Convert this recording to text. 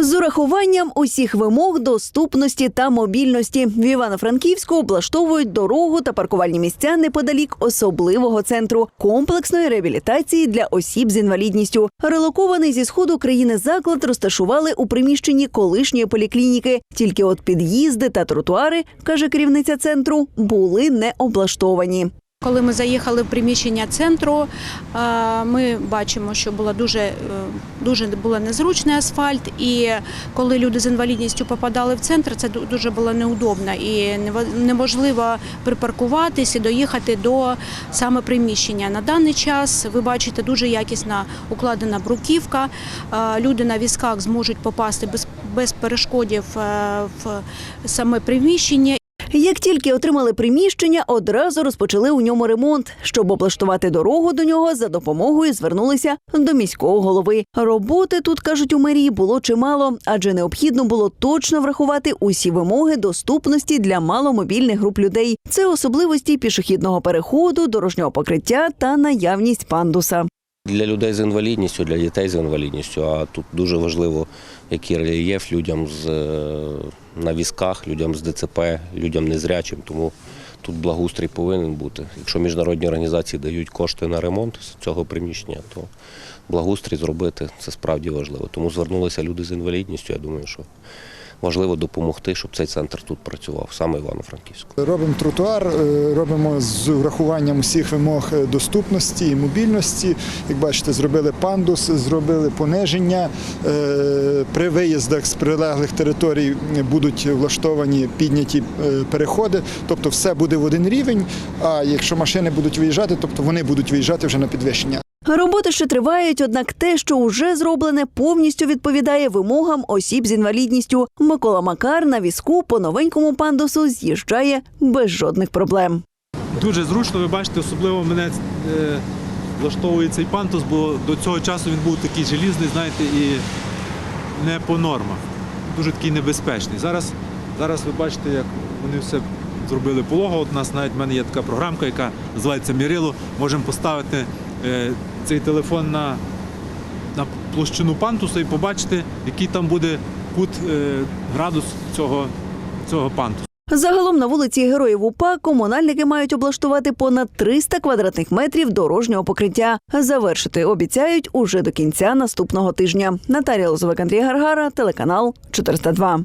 З урахуванням усіх вимог доступності та мобільності в Івано-Франківську облаштовують дорогу та паркувальні місця неподалік особливого центру комплексної реабілітації для осіб з інвалідністю. Релокований зі сходу країни заклад розташували у приміщенні колишньої поліклініки. Тільки от під'їзди та тротуари, каже керівниця центру, були не облаштовані. Коли ми заїхали в приміщення центру, е, ми бачимо, що було дуже, е, дуже було незручний асфальт, і коли люди з інвалідністю попадали в центр, це дуже було неудобно і неможливо припаркуватись і доїхати до саме приміщення. На даний час ви бачите дуже якісно укладена бруківка. Е, Люди на візках зможуть попасти без, без перешкодів в саме приміщення Як тільки отримали приміщення, одразу розпочали у ньому ремонт. Щоб облаштувати дорогу до нього, за допомогою звернулися до міського голови. Роботи тут кажуть у мерії було чимало, адже необхідно було точно врахувати усі вимоги доступності для маломобільних груп людей. Це особливості пішохідного переходу, дорожнього покриття та наявність пандуса. Для людей з інвалідністю, для дітей з інвалідністю, а тут дуже важливо, який рельєф людям з, е, на візках, людям з ДЦП, людям незрячим. Тому тут благоустрій повинен бути. Якщо міжнародні організації дають кошти на ремонт цього приміщення, то благоустрій зробити це справді важливо. Тому звернулися люди з інвалідністю. Я думаю, що важливо допомогти, щоб цей центр тут працював, саме Івано-Франківську. Робимо тротуар, е, робимо з урахуванням усіх вимог е, доступності і мобільності. Як бачите, зробили пандус, зробили пониження. Е, При виїздах з прилеглих територій будуть влаштовані підняті переходи, тобто все буде в один рівень. А якщо машини будуть виїжджати, тобто вони будуть виїжджати вже на підвищення. Роботи ще тривають, однак те, що вже зроблене, повністю відповідає вимогам осіб з інвалідністю. Микола Макар на візку по новенькому пандусу з'їжджає без жодних проблем. Дуже зручно, ви бачите, особливо мене е, влаштовує цей пантус, бо до цього часу він був такий желізний, знаєте, і не по нормах. Дуже такий небезпечний. Зараз, зараз ви бачите, як вони все зробили полого. От у нас навіть в мене є така програмка, яка називається Мірило. Можемо поставити цей телефон на, на площину пантуса і побачити, який там буде кут е, градус цього, цього пантусу. Загалом на вулиці Героїв УПА комунальники мають облаштувати понад 300 квадратних метрів дорожнього покриття. Завершити обіцяють уже до кінця наступного тижня. Наталія Лозовик, Андрій Гаргара, телеканал 402.